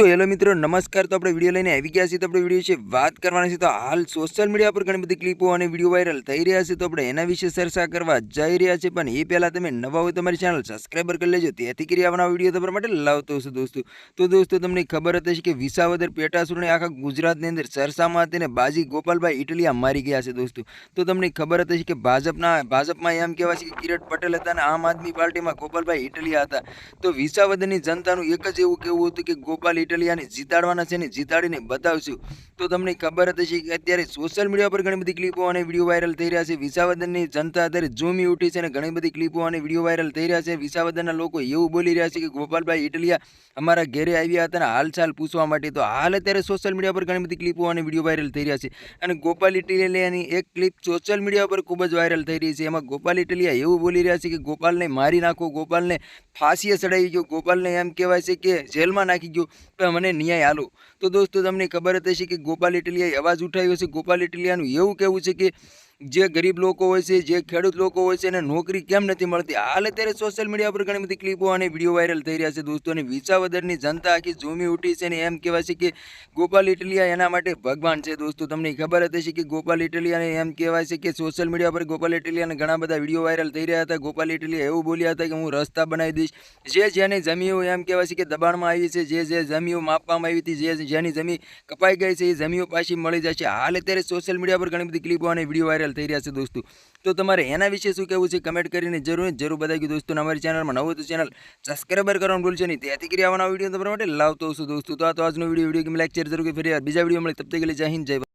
તો હેલો મિત્રો, નમસ્કાર. તો આપણે વીડિયો લઈને આવી ગયા છીએ. તો આપણે વીડિયો વિશે વાત કરવાની છે. તો હાલ સોશિયલ મીડિયા પર ઘણી બધી ક્લિપો અને વીડિયો વાયરલ થઈ રહ્યા છે. તો આપણે એના વિશે ચર્ચા કરવા જઈ રહ્યા છે પણ એ પહેલાં તમે નવા હોય તમારી ચેનલ સબસ્ક્રાઈબર કરી લેજો. તેથી કરી આવવાના વીડિયો તમારા માટે લાવતો હશે દોસ્તો. તો દોસ્તો, તમને ખબર હતી કે વિસાવદર પેટાસુરને આખા ગુજરાતની અંદર ચર્ચામાં હતી ને બાજી ગોપાલભાઈ ઇટલિયા મારી ગયા છે દોસ્તો. તો તમને ખબર હતી કે ભાજપના, ભાજપમાં એમ કહેવાય છે કે કિરટ પટેલ હતા અને આમ આદમી પાર્ટીમાં ગોપાલભાઈ ઇટલિયા હતા. તો વિસાવદરની જનતાનું એક જ એવું કહેવું હતું કે ગોપાલ ઇટલિયાને જીતાડવાના છે ને જીતાડીને બતાવશું. તો તમને ખબર હતી કે અત્યારે સોશિયલ મીડિયા પર ઘણી બધી ક્લિપો અને વીડિયો વાયરલ થઈ રહ્યા છે. વિસાવદનની જનતા અત્યારે ઝૂમી ઉઠી છે અને ઘણી બધી ક્લિપો અને વીડિયો વાયરલ થઈ રહ્યા છે. વિસાવદનના લોકો એવું બોલી રહ્યા છે કે ગોપાલભાઈ ઇટલિયા અમારા ઘેરે આવ્યા હતા અને હાલચાલ પૂછવા માટે. તો હાલ અત્યારે સોશિયલ મીડિયા પર ઘણી બધી ક્લિપો અને વીડિયો વાયરલ થઈ રહ્યા છે. અને ગોપાલ ઇટલિયાની એક ક્લિપ સોશિયલ મીડિયા પર ખૂબ જ વાયરલ થઈ રહી છે. એમાં ગોપાલ ઇટલિયા એવું બોલી રહ્યા છે કે ગોપાલને મારી નાખો, ગોપાલને ફાંસીએ ચડાવી ગયો. ગોપાલને એમ કહેવાય છે કે જેલમાં નાખી ગયો. મને ન્યાય આલો. તો દોસ્તો, તમને ખબર જ હશે કે ગોપાલ ઇટલિયાએ અવાજ ઉઠાવ્યો છે. ગોપાલ ઇટલિયાનું એવું કહેવું છે કે જે ગરીબ લોકો હોય છે, જે ખેડૂત લોકો હોય છે એને નોકરી કેમ નથી મળતી? હાલ અત્યારે સોશિયલ મીડિયા પર ઘણી બધી ક્લિપો અને વીડિયો વાયરલ થઈ રહ્યા છે દોસ્તો. અને વિસાવદરની જનતા આખી ઝૂમી ઉઠી છે અને એમ કહેવાય છે કે ગોપાલ ઇટલિયા એના માટે ભગવાન છે દોસ્તો. તમને ખબર હતી છે કે ગોપાલ ઇટલિયાને એમ કહેવાય છે કે સોશિયલ મીડિયા પર ગોપાલ ઇટલિયાને ઘણા બધા વીડિયો વાયરલ થઈ રહ્યા હતા. ગોપાલ ઇટલિયા એવું બોલ્યા હતા કે હું રસ્તા બનાવી દઈશ. જે જેની જમીઓ એમ કહેવાય છે કે દબાણમાં આવી છે, જે જે જમીઓ માપવામાં આવી હતી, જે જેની જમી કપાઈ ગઈ છે, એ જમીઓ પાછી મળી જશે. હાલ અત્યારે સોશિયલ મીડિયા પર ઘણી બધી ક્લિપો અને વીડિયો વાયરલ થઈ રહ્યા છે દોસ્તો. તો તમારે એના વિશે શું કહેવું છે કમેન્ટ કરીને જરૂર જરૂર બતાવી દોસ્તો અમારી ચેનલમાં નવું તો ચેનલ સબસ્ક્રાઈબર કરવાનું ભૂલશે નહીં. ત્યાંથી કરી આવવાના વીડિયો તમારા માટે લાવતો છું દોસ્તો. તો આ તો આજનો વીડિયો વીડિયો કે લાઈક શેર જરૂર કે ફરી બીજા વીડિયો મળે તબ તક જય હિન્દ, જય.